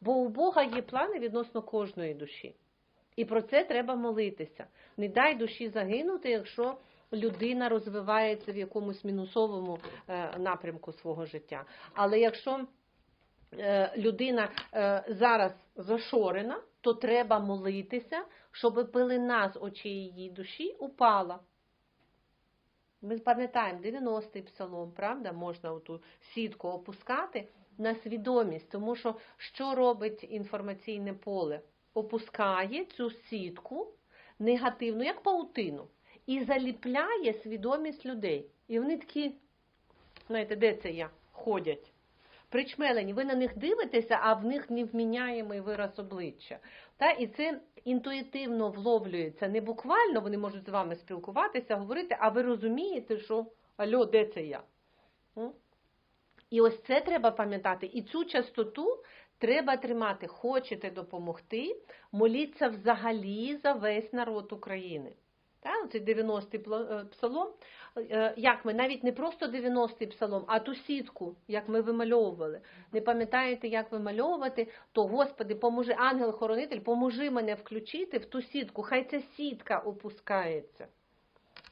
Бо у Бога є плани відносно кожної душі. І про це треба молитися. Не дай душі загинути, якщо людина розвивається в якомусь мінусовому е, напрямку свого життя. Але якщо е, людина е, зараз зашорена, то треба молитися, щоб пилина з очей її душі упала. Ми пам'ятаємо 90-й псалом, правда? Можна оту сітку опускати на свідомість, тому що що робить інформаційне поле? Опускає цю сітку негативну, як паутину, і заліпляє свідомість людей. І вони такі, знаєте, де це я? Ходять. Причмелені, ви на них дивитеся, а в них невміняємий вираз обличчя. Та, і це інтуїтивно вловлюється. Не буквально вони можуть з вами спілкуватися, говорити, а ви розумієте, що альо, де це я? І ось це треба пам'ятати. І цю частоту треба тримати. Хочете допомогти, моліться взагалі за весь народ України. Та, оцей 90-й е, псалом, е, як ми, навіть не просто 90-й псалом, а ту сітку, як ми вимальовували. Не пам'ятаєте, як вимальовувати, то, Господи, поможи, ангел-хоронитель, поможи мене включити в ту сітку. Хай ця сітка опускається.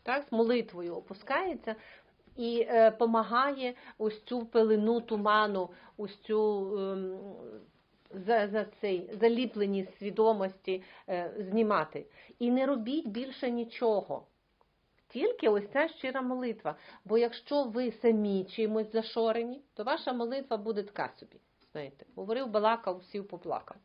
Так, з молитвою опускається і е, помагає ось цю пилину туману, ось цю ем, за, за цей заліпленість свідомості е, знімати. І не робіть більше нічого. Тільки ось ця щира молитва. Бо якщо ви самі чимось зашорені, то ваша молитва буде така собі. Знаєте, говорив, балакав, сів, поплакав.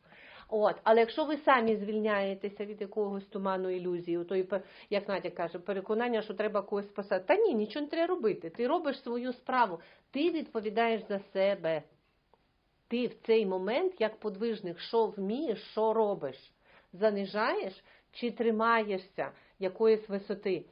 От, але якщо ви самі звільняєтеся від якогось туману ілюзії, то як Надя каже, переконання, що треба когось спасати. Та ні, нічого не треба робити. Ти робиш свою справу, ти відповідаєш за себе. Ти в цей момент, як подвижник, що вмієш, що робиш? Занижаєш чи тримаєшся якоїсь висоти?